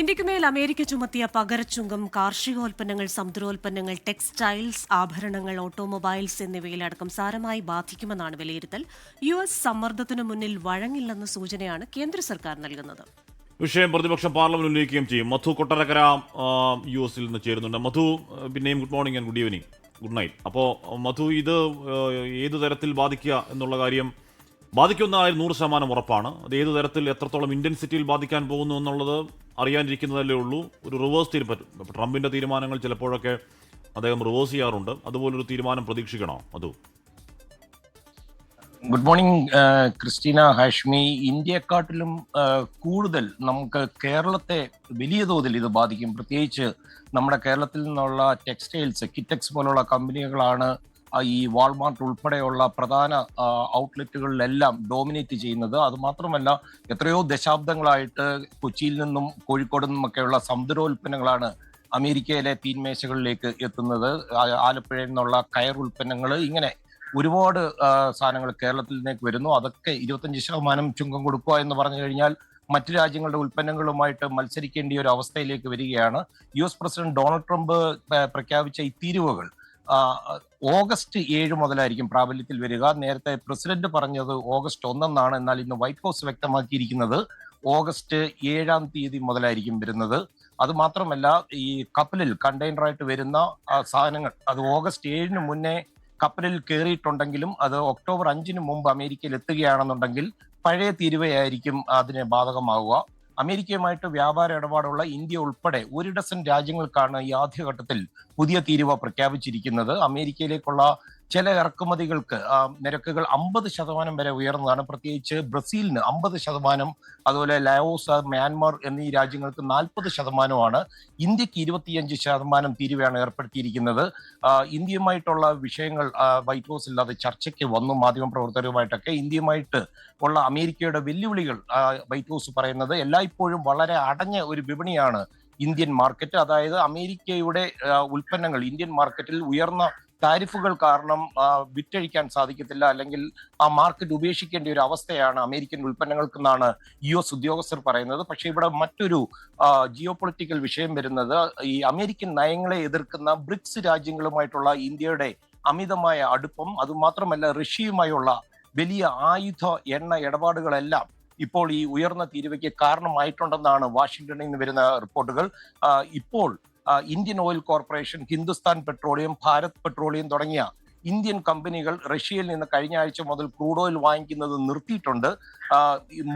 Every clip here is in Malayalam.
ഇന്ത്യക്കുമേൽ അമേരിക്ക ചുമത്തിയ പകരച്ചുങ്കം കാർഷികോൽപ്പന്നങ്ങൾ സമുദ്രോൽപ്പന്നങ്ങൾ ടെക്സ്റ്റൈൽസ് ആഭരണങ്ങൾ ഓട്ടോമൊബൈൽസ് എന്നിവയിലടക്കം സാരമായി ബാധിക്കുമെന്നാണ് വിലയിരുത്തൽ. യു എസ് സമ്മർദ്ദത്തിനു മുന്നിൽ വഴങ്ങില്ലെന്ന സൂചനയാണ് കേന്ദ്ര സർക്കാർ നൽകുന്നത്. വിഷയം പ്രതിപക്ഷം പാർലമെന്റ് ഉന്നയിക്കുകയും ചെയ്യും. മധു കൊട്ടരക്കര യു എസിൽ നിന്ന് ചേരുന്നുണ്ട്. മധു പിന്നെയും good morning and good evening good night. അപ്പോൾ മധു ഇത് ഏത് തരത്തിൽ ബാധിക്കുക എന്നുള്ള കാര്യം ബാധിക്കുന്ന കാര്യം നൂറ് ശതമാനം ഉറപ്പാണ്. അത് ഏത് തരത്തിൽ എത്രത്തോളം ഇന്റൻസിറ്റിയിൽ ബാധിക്കാൻ പോകുന്നു എന്നുള്ളത് അറിയാനിരിക്കുന്നതല്ലേ ഉള്ളൂ. ഒരു റിവേഴ്സ് തീരുമാനം ട്രംപിന്റെ തീരുമാനങ്ങൾ ചിലപ്പോഴൊക്കെ അദ്ദേഹം റിവേഴ്സ് ചെയ്യാറുണ്ട്. അതുപോലൊരു തീരുമാനം പ്രതീക്ഷിക്കണോ അതു ഗുഡ് മോർണിംഗ് ക്രിസ്റ്റീന ഹാഷ്മി. ഇന്ത്യയെക്കാട്ടിലും ആ, കൂടുതൽ നമുക്ക് കേരളത്തെ വലിയ തോതിൽ ഇത് ബാധിക്കും. പ്രത്യേകിച്ച് നമ്മുടെ കേരളത്തിൽ നിന്നുള്ള ടെക്സ്റ്റൈൽസ് കിറ്റക്സ് പോലുള്ള കമ്പനികളാണ് ഈ വാൾമാർട്ട് ഉൾപ്പെടെയുള്ള പ്രധാന ഔട്ട്ലെറ്റുകളിലെല്ലാം ഡോമിനേറ്റ് ചെയ്യുന്നത്. അതുമാത്രമല്ല എത്രയോ ദശാബ്ദങ്ങളായിട്ട് കൊച്ചിയിൽ നിന്നും കോഴിക്കോട് നിന്നുമൊക്കെയുള്ള സമുദ്രോൽപ്പന്നങ്ങളാണ് അമേരിക്കയിലെ തീൻമേശകളിലേക്ക് എത്തുന്നത്. ആലപ്പുഴയിൽ നിന്നുള്ള കയർ ഉൽപ്പന്നങ്ങൾ ഇങ്ങനെ ഒരുപാട് സാധനങ്ങൾ കേരളത്തിൽ നിന്നേക്ക് വരുന്നു. അതൊക്കെ ഇരുപത്തഞ്ച് ശതമാനം ചുങ്കം കൊടുക്കുക എന്ന് പറഞ്ഞു കഴിഞ്ഞാൽ മറ്റു രാജ്യങ്ങളുടെ ഉൽപ്പന്നങ്ങളുമായിട്ട് മത്സരിക്കേണ്ട ഒരു അവസ്ഥയിലേക്ക് വരികയാണ്. U S president Donald Trump പ്രഖ്യാപിച്ച ഈ തീരുവകൾ ഓഗസ്റ്റ് ഏഴ് മുതലായിരിക്കും പ്രാബല്യത്തിൽ വരിക. നേരത്തെ പ്രസിഡന്റ് പറഞ്ഞത് ഓഗസ്റ്റ് ഒന്നെന്നാണ്. എന്നാൽ ഇന്ന് വൈറ്റ് ഹൗസ് വ്യക്തമാക്കിയിരിക്കുന്നത് ഓഗസ്റ്റ് ഏഴാം തീയതി മുതലായിരിക്കും വരുന്നത്. അത് മാത്രമല്ല ഈ കപ്പലിൽ കണ്ടെയ്നറായിട്ട് വരുന്ന സാധനങ്ങൾ അത് ഓഗസ്റ്റ് ഏഴിന് മുന്നേ കപ്പലിൽ കയറിയിട്ടുണ്ടെങ്കിലും അത് ഒക്ടോബർ അഞ്ചിന് മുമ്പ് അമേരിക്കയിൽ എത്തുകയാണെന്നുണ്ടെങ്കിൽ പഴയ തീരുവയായിരിക്കും അതിന് ബാധകമാവുക. അമേരിക്കയുമായിട്ട് വ്യാപാര ഇടപാടുള്ള ഇന്ത്യ ഉൾപ്പെടെ ഒരു ഡസൻ രാജ്യങ്ങൾക്കാണ് ഈ ആദ്യഘട്ടത്തിൽ പുതിയ തീരുവ പ്രഖ്യാപിച്ചിരിക്കുന്നത്. അമേരിക്കയിലേക്കുള്ള ചില ഇറക്കുമതികൾക്ക് നിരക്കുകൾ അമ്പത് ശതമാനം വരെ ഉയർന്നതാണ്. പ്രത്യേകിച്ച് ബ്രസീലിന് അമ്പത് ശതമാനം അതുപോലെ ലയോസ് മ്യാൻമാർ എന്നീ രാജ്യങ്ങൾക്ക് നാൽപ്പത് ശതമാനമാണ് ഇന്ത്യയ്ക്ക് ഇരുപത്തിയഞ്ച് ശതമാനം തീരുവയാണ് ഏർപ്പെടുത്തിയിരിക്കുന്നത്. ഇന്ത്യയുമായിട്ടുള്ള വിഷയങ്ങൾ വൈറ്റ് ഹൗസ് ഇല്ലാതെ ചർച്ചയ്ക്ക് വന്നു. മാധ്യമപ്രവർത്തകരുമായിട്ടൊക്കെ ഇന്ത്യയുമായിട്ട് ഉള്ള അമേരിക്കയുടെ വെല്ലുവിളികൾ വൈറ്റ് ഹൗസ് പറയുന്നത് എല്ലായ്പ്പോഴും വളരെ അടഞ്ഞ ഒരു വിപണിയാണ് ഇന്ത്യൻ മാർക്കറ്റ് അതായത് അമേരിക്കയുടെ ഉൽപ്പന്നങ്ങൾ ഇന്ത്യൻ മാർക്കറ്റിൽ ഉയർന്ന താരിഫുകൾ കാരണം വിറ്റഴിക്കാൻ സാധിക്കത്തില്ല അല്ലെങ്കിൽ ആ മാർക്കറ്റ് ഉപേക്ഷിക്കേണ്ട ഒരു അവസ്ഥയാണ് അമേരിക്കൻ ഉൽപ്പന്നങ്ങൾക്കെന്നാണ് യു എസ് ഉദ്യോഗസ്ഥർ പറയുന്നത്. പക്ഷേ ഇവിടെ മറ്റൊരു ജിയോ പൊളിറ്റിക്കൽ വിഷയം വരുന്നത് ഈ അമേരിക്കൻ നയങ്ങളെ എതിർക്കുന്ന ബ്രിക്സ് രാജ്യങ്ങളുമായിട്ടുള്ള ഇന്ത്യയുടെ അമിതമായ അടുപ്പം അതുമാത്രമല്ല റഷ്യയുമായുള്ള വലിയ ആയുധ എണ്ണ ഇടപാടുകളെല്ലാം ഇപ്പോൾ ഈ ഉയർന്ന തീരുവയ്ക്ക് കാരണമായിട്ടുണ്ടെന്നാണ് വാഷിംഗ്ടണിൽ നിന്ന് വരുന്ന റിപ്പോർട്ടുകൾ. ഇപ്പോൾ Indian oil corporation Hindustan petroleum Bharat petroleum തുടങ്ങിയ ഇന്ത്യൻ കമ്പനികൾ റഷ്യയിൽ നിന്ന് കഴിഞ്ഞ ആഴ്ച മുതൽ ക്രൂഡ് ഓയിൽ വാങ്ങിക്കുന്നത് നിർത്തിയിട്ടുണ്ട്.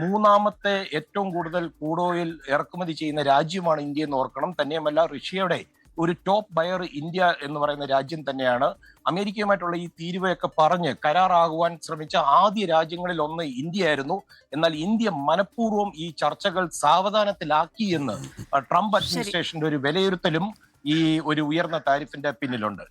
മൂന്നാമത്തെ ഏറ്റവും കൂടുതൽ ക്രൂഡ് ഓയിൽ ഇറക്കുമതി ചെയ്യുന്ന രാജ്യമാണ് ഇന്ത്യ എന്ന് ഓർക്കണം. തന്നെയുമല്ല റഷ്യയുടെ ഒരു ടോപ്പ് ബയർ ഇന്ത്യ എന്ന് പറയുന്ന രാജ്യം തന്നെയാണ്. അമേരിക്കയുമായിട്ടുള്ള ഈ തീരുവയൊക്കെ പറഞ്ഞ് കരാറാകുവാൻ ശ്രമിച്ച ആദ്യ രാജ്യങ്ങളിൽ ഒന്ന് ഇന്ത്യയായിരുന്നു. എന്നാൽ ഇന്ത്യ മനഃപൂർവം ഈ ചർച്ചകൾ സാവധാനത്തിലാക്കി എന്ന് ട്രംപ് അഡ്മിനിസ്ട്രേഷന്റെ ഒരു വിലയിരുത്തലും ഈ ഒരു ഉയർന്ന താരിഫിന്റെ പിന്നിലുണ്ട്.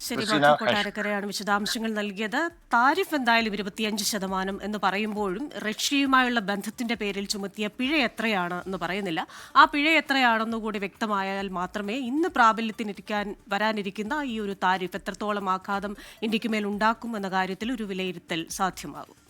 കൊട്ടാരക്കരയാണ് വിശദാംശങ്ങൾ നൽകിയത്. താരിഫ് എന്തായാലും ഇരുപത്തിയഞ്ച് ശതമാനം എന്ന് പറയുമ്പോഴും റഷ്യയുമായുള്ള ബന്ധത്തിന്റെ പേരിൽ ചുമത്തിയ പിഴ എത്രയാണ് എന്ന് പറയുന്നില്ല. ആ പിഴ എത്രയാണെന്ന് കൂടി വ്യക്തമായാൽ മാത്രമേ ഇന്ന് പ്രാബല്യത്തിനിരിക്കാൻ വരാനിരിക്കുന്ന ഈ ഒരു താരിഫ് എത്രത്തോളം ആഘാതം ഇന്ത്യയ്ക്ക് മേൽ ഉണ്ടാക്കും എന്ന കാര്യത്തിൽ ഒരു വിലയിരുത്തൽ സാധ്യമാകും.